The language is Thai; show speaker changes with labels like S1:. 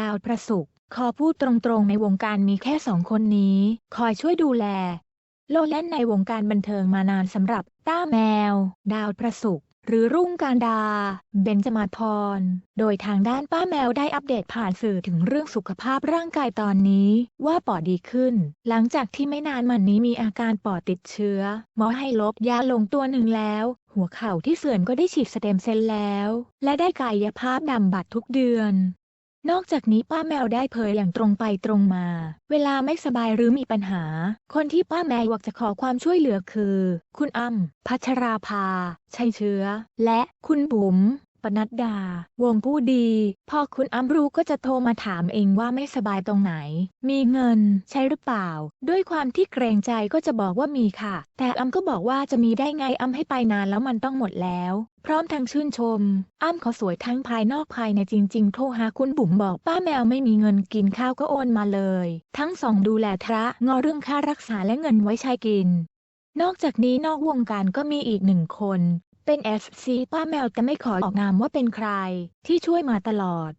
S1: ดาวประสุกขอพูดตรงๆในวงการมีแค่สองคนนี้ คอยช่วยดูแล โลดแล่นในวงการบันเทิงมานานสำหรับต้าแมว ดาวประสุกหรือรุ่งการดา เบนจมาพร โดยทางด้านป้าแมวได้อัปเดตผ่านสื่อถึงเรื่องสุขภาพร่างกายตอนนี้ ว่าปอดดีขึ้น หลังจากที่ไม่นานมานี้มีอาการปอดติดเชื้อ หมอให้ลบยาลงตัวหนึ่งแล้ว หัวเข่าที่เสื่อมก็ได้ฉีดสเต็มเซลล์แล้ว และได้กายภาพดำบัดทุกเดือน นอกจากนี้ป้าแมวได้เผยอย่างตรงไปตรงมา เวลาไม่สบายหรือมีปัญหา คนที่ป้าแมวอยากจะขอความช่วยเหลือคือ คุณอ้ำพัชราภา ชัยเชื้อ และคุณบุ๋ม ปนัดดา วงผู้ดี พอคุณอ้ำรู้ก็จะโทรมาถามเองว่าไม่สบายตรงไหน มีเงินใช่หรือเปล่า ด้วยความที่เกรงใจก็จะบอกว่ามีค่ะ แต่อ้ำก็บอกว่าจะมีได้ไงอ้ำให้ไปนานแล้วมันต้องหมดแล้ว พร้อมทั้งชื่นชม อ้ำเขาสวยทั้งภายนอกภายในจริง ๆ โทรหาคุณบุ๋มบอกป้าแมวไม่มีเงินกินข้าวก็โอนมาเลย ทั้งสองดูแลพระงอเรื่องค่ารักษาและเงินไว้ใช้กินนอกจากนี้นอกวงการก็มีอีกหนึ่งคน เป็น FC ป้าแมวแต่ไม่ขอออกนามว่าเป็นใครที่ช่วยมาตลอด